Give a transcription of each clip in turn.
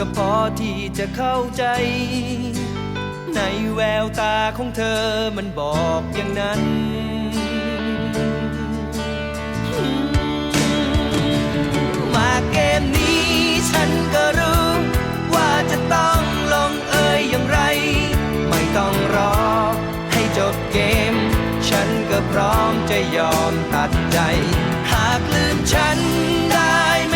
ก็พอที่จะเข้าใจ ในแววตาของเธอมันบอกอย่างนั้น มาเกมนี้ฉันก็รู้ ว่าจะต้องลงเอยอย่างไร ไม่ต้องรอให้จบเกม ฉันก็พร้อมจะยอมตัดใจ หากลืมฉันได้ไม่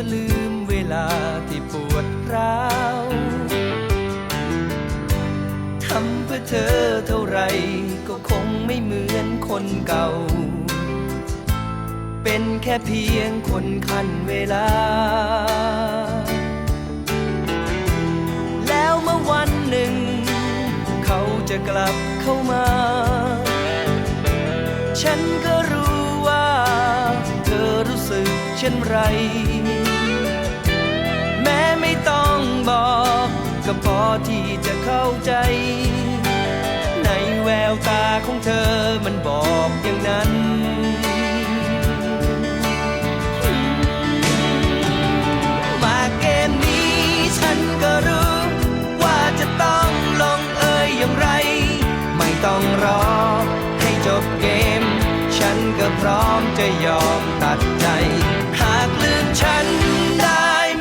อลืมเวลาที่ปวดร้าวทำเพื่อเธอเท่าไรก็คงไม่เหมือนคนเก่า เป็นแค่เพียงคนขั้นเวลา แล้วเมื่อวันหนึ่ง เขาจะกลับเข้ามา ฉันก็รู้ว่า เธอรู้สึกเช่นไร ก็พอที่จะเข้าใจ ในแววตาของเธอมันบอกอย่างนั้นมาเกมนี้ฉันก็รู้ว่าจะต้องลงเอยอย่างไรไม่ต้องรอให้จบเกม ฉันก็พร้อมจะยอมตัดใจ หากลืมฉันได้